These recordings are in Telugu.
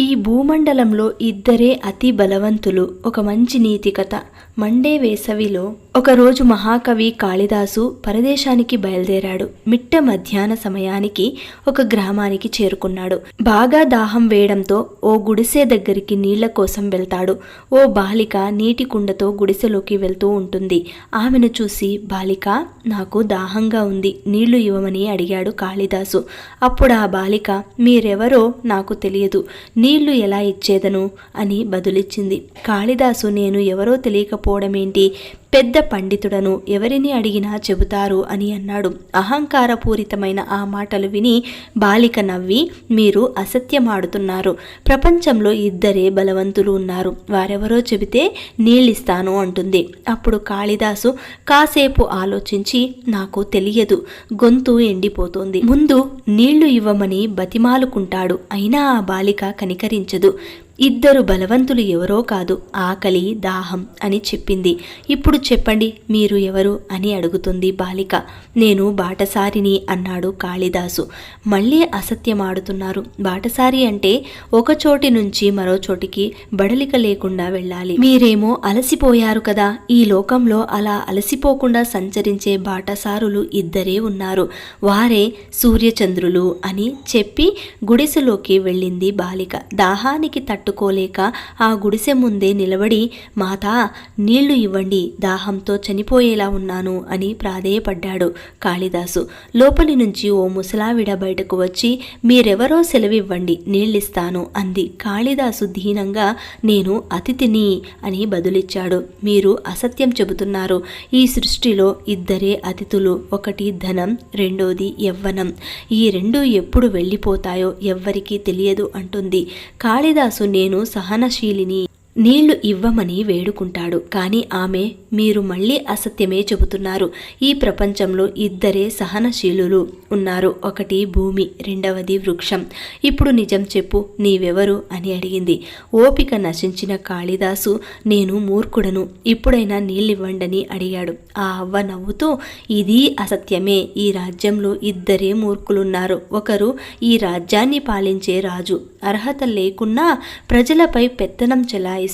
ఈ భూమండలంలో ఇద్దరే అతి బలవంతులు. ఒక మంచి నీతి కథ మండే వేసవిలో ఒకరోజు మహాకవి కాళిదాసు పరదేశానికి బయలుదేరాడు. మిట్ట మధ్యాహ్న సమయానికి ఒక గ్రామానికి చేరుకున్నాడు. బాగా దాహం వేయడంతో ఓ గుడిసె దగ్గరికి నీళ్ళ కోసం వెళ్తాడు. ఓ బాలిక నీటి కుండతో గుడిసెలోకి వెళ్తూ ఉంటుంది. ఆమెను చూసి బాలిక నాకు దాహంగా ఉంది. నీళ్ళు ఇవ్వమని అడిగాడు కాళిదాసు. అప్పుడు ఆ బాలిక మీరెవరో నాకు తెలియదు. నీళ్ళు ఎలా ఇచ్చేదను? అని బదులిచ్చింది. కాళిదాసు నేను ఎవరో తెలియకపోవడమేంటి? పెద్ద పండితుడను ఎవరిని అడిగినా చెబుతారు అని అన్నాడు. అహంకారపూరితమైన ఆ మాటలు విని బాలిక నవ్వి మీరు అసత్యమాడుతున్నారు. ప్రపంచంలో ఇద్దరే బలవంతులు ఉన్నారు. వారెవరో చెబితే నీళ్ళిస్తాను అంటుంది. అప్పుడు కాళిదాసు కాసేపు ఆలోచించి నాకు తెలియదు. గొంతు ఎండిపోతోంది. ముందు నీళ్ళు ఇవ్వమని బతిమాలుకుంటాడు. అయినా ఆ బాలిక కనికరించదు. ఇద్దరు బలవంతులు ఎవరో కాదు ఆకలి దాహం అని చెప్పింది. ఇప్పుడు చెప్పండి మీరు ఎవరు అని అడుగుతుంది బాలిక. నేను బాటసారిని అన్నాడు కాళిదాసు. మళ్ళీ అసత్యమాడుతున్నారు. బాటసారి అంటే ఒక చోటి నుంచి మరో చోటికి బడలిక లేకుండా వెళ్ళాలి. మీరేమో అలసిపోయారు కదా. ఈ లోకంలో అలా అలసిపోకుండా సంచరించే బాటసారులు ఇద్దరే ఉన్నారు. వారే సూర్యచంద్రులు అని చెప్పి గుడిసెలోకి వెళ్ళింది బాలిక. దాహానికి తట్టు తట్టుకోలేక ఆ గుడిసె ముందే నిలబడి మాతా నీళ్ళు ఇవ్వండి దాహంతో చనిపోయేలా ఉన్నాను అని ప్రాధేయపడ్డాడు కాళిదాసు. లోపలి నుంచి ఓ ముసలావిడ బయటకు వచ్చి మీరెవరో సెలవివ్వండి నీళ్ళిస్తాను అంది. కాళిదాసు దీనంగా నేను అతిథిని అని బదులిచ్చాడు. మీరు అసత్యం చెబుతున్నారు. ఈ సృష్టిలో ఇద్దరే అతిథులు ఒకటి ధనం రెండోది యవ్వనం. ఈ రెండు ఎప్పుడు వెళ్ళిపోతాయో ఎవ్వరికీ తెలియదు అంటుంది. కాళిదాసు నేను సహనశీలిని. నీళ్ళు ఇవ్వమని వేడుకుంటాడు. కానీ ఆమె మీరు మళ్ళీ అసత్యమే చెబుతున్నారు. ఈ ప్రపంచంలో ఇద్దరే సహనశీలులు ఉన్నారు. ఒకటి భూమి రెండవది వృక్షం. ఇప్పుడు నిజం చెప్పు నీవెవరు? అని అడిగింది. ఓపిక నశించిన కాళిదాసు నేను మూర్ఖుడను. ఇప్పుడైనా నీళ్ళివ్వండని అడిగాడు. ఆ అవ్వ నవ్వుతూ ఇది అసత్యమే. ఈ రాజ్యంలో ఇద్దరే మూర్ఖులున్నారు. ఒకరు ఈ రాజ్యాన్ని పాలించే రాజు. అర్హత లేకున్నా ప్రజలపై పెత్తనం చెలాయి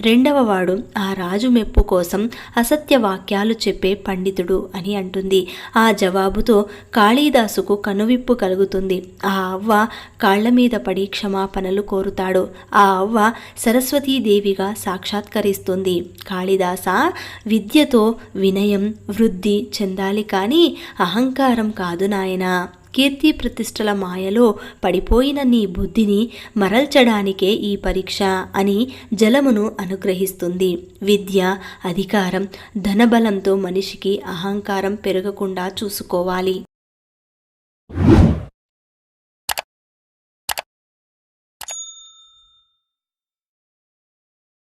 రెండవ వాడు ఆ రాజు మెప్పు కోసం అసత్య వాక్యాలు చెప్పే పండితుడు అని అంటుంది. ఆ జవాబుతో కాళీదాసుకు కనువిప్పు కలుగుతుంది. ఆ అవ్వ కాళ్ళ మీద పడి క్షమాపణలు కోరుతాడు. ఆ అవ్వ సరస్వతీదేవిగా సాక్షాత్కరిస్తుంది. కాళిదాస విద్యతో వినయం వృద్ధి చెందాలి కానీ అహంకారం కాదు నాయనా. కీర్తి ప్రతిష్టల మాయలో పడిపోయిన నీ బుద్ధిని మరల్చడానికే ఈ పరీక్ష అని జలమును అనుగ్రహిస్తుంది. విద్య అధికారం ధనబలంతో మనిషికి అహంకారం పెరగకుండా చూసుకోవాలి.